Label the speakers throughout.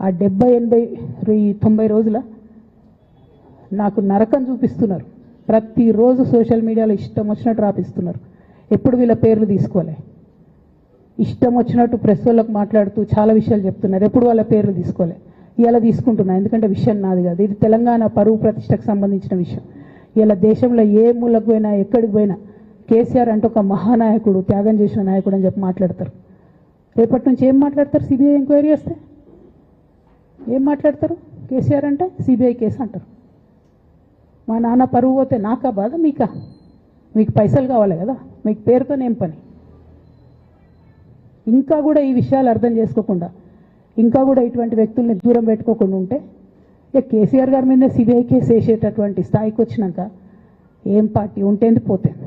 Speaker 1: ఆ డెబ్బై ఎనభై తొంభై రోజుల నాకు నరకం చూపిస్తున్నారు. ప్రతిరోజు సోషల్ మీడియాలో ఇష్టం వచ్చినట్టు రాపిస్తున్నారు. ఎప్పుడు వీళ్ళ పేర్లు తీసుకోలే. ఇష్టం వచ్చినట్టు ప్రెస్ వాళ్ళకు మాట్లాడుతూ చాలా విషయాలు చెప్తున్నారు. ఎప్పుడు వాళ్ళ పేర్లు తీసుకోలే. ఇలా తీసుకుంటున్నా ఎందుకంటే విషయం నాది కాదు. ఇది తెలంగాణ పరువు ప్రతిష్టకు సంబంధించిన విషయం. ఇలా దేశంలో ఏ మూలకు పోయినా ఎక్కడికి పోయినా కేసీఆర్ అంటే ఒక మహానాయకుడు త్యాగం చేసిన నాయకుడు అని చెప్పి మాట్లాడతారు. రేపటి నుంచి ఏం మాట్లాడతారు? సిబిఐ ఎంక్వైరీ చేస్తే ఏం మాట్లాడతారు? కేసీఆర్ అంటే సిబిఐ కేసు అంటారు. మా నాన్న పరువు పోతే నాకా బాధ మీకా? మీకు పైసలు కావాలి కదా మీకు పేరుతోనేం పని. ఇంకా కూడా ఈ విషయాలు అర్థం చేసుకోకుండా ఇంకా కూడా ఇటువంటి వ్యక్తుల్ని దూరం పెట్టుకోకుండా ఉంటే ఇక కేసీఆర్ గారి మీద సిబిఐ కేసు వేసేటటువంటి స్థాయికి వచ్చినాక ఏం పార్టీ ఉంటేంది పోతేంది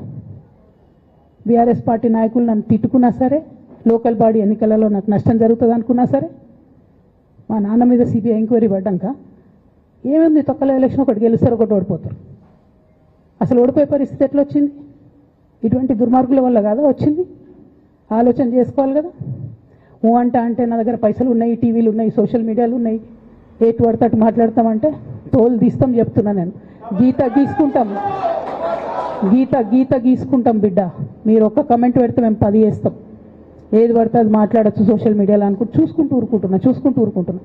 Speaker 1: బీఆర్ఎస్ పార్టీ నాయకులు నన్ను తిట్టుకున్నా సరే లోకల్ బాడీ ఎన్నికలలో నాకు నష్టం జరుగుతుంది అనుకున్నా సరే మా నాన్న మీద సిబిఐ ఎంక్వైరీ పడ్డాక ఏముంది తొక్కల ఎలక్షన్ ఒకటి గెలుస్తారు ఒకటి ఓడిపోతారు. అసలు ఓడిపోయే పరిస్థితి ఎట్లా వచ్చింది? ఇటువంటి దుర్మార్గుల వల్ల కాదా వచ్చింది? ఆలోచన చేసుకోవాలి కదా. ఓ అంట అంటే నా దగ్గర పైసలు ఉన్నాయి టీవీలు ఉన్నాయి సోషల్ మీడియాలు ఉన్నాయి. ఏటు పడితే అటు మాట్లాడతామంటే తోలు తీస్తాం చెప్తున్నా నేను. గీత గీసుకుంటాం. గీత గీత గీసుకుంటాం బిడ్డ. మీరు ఒక్క కమెంట్ పెడితే మేము పది వేస్తాం ఏది పడితే అది మాట్లాడచ్చు సోషల్ మీడియాలో అనుకుంటూ చూసుకుంటూ ఊరుకుంటున్నా చూసుకుంటూ ఊరుకుంటున్నా.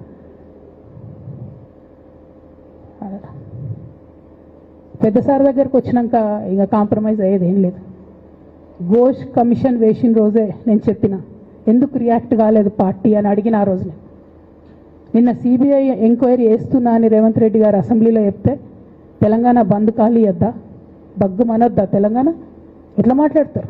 Speaker 1: పెద్ద సార్ దగ్గరకు వచ్చినాక ఇక కాంప్రమైజ్ అయ్యేది ఏం లేదు. ఘోష్ కమిషన్ వేసిన రోజే నేను చెప్పిన ఎందుకు రియాక్ట్ కాలేదు పార్టీ అని అడిగిన ఆ రోజునే. నిన్న సిబిఐ ఎంక్వైరీ వేస్తున్నా అని రేవంత్ రెడ్డి గారు అసెంబ్లీలో చెప్తే తెలంగాణ బంద్ ఖాళీ వద్దా బగ్గు మనొద్దా తెలంగాణ? ఎట్లా మాట్లాడతారు?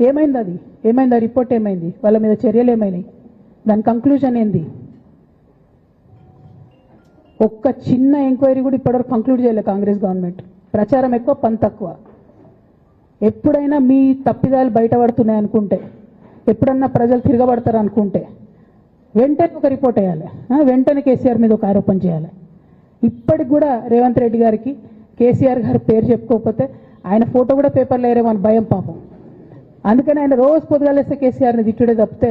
Speaker 1: ఏమైంది అది? ఏమైంది ఆ రిపోర్ట్ ఏమైంది? వాళ్ళ మీద చర్యలు ఏమైనాయి? దాని కంక్లూజన్ ఏంది? ఒక్క చిన్న ఎంక్వైరీ కూడా ఇప్పటివరకు కంక్లూడ్ చేయలేదు కాంగ్రెస్ గవర్నమెంట్. ప్రచారం ఎక్కువ పని తక్కువ. ఎప్పుడైనా మీ తప్పిదాలు బయటపడుతున్నాయి అనుకుంటే ఎప్పుడన్నా ప్రజలు తిరగబడతారు అనుకుంటే వెంటనే ఒక రిపోర్ట్ వేయాలి. వెంటనే కేసీఆర్ మీద ఒక ఆరోపణ చేయాలి. ఇప్పటికి కూడా రేవంత్ రెడ్డి గారికి కేసీఆర్ గారి పేరు చెప్పుకోకపోతే ఆయన ఫోటో కూడా పేపర్లో వేరేమని భయం పాపం. అందుకని ఆయన రోజు పొద్దుగాలేస్తే కేసీఆర్ని తిట్టుడే తప్పితే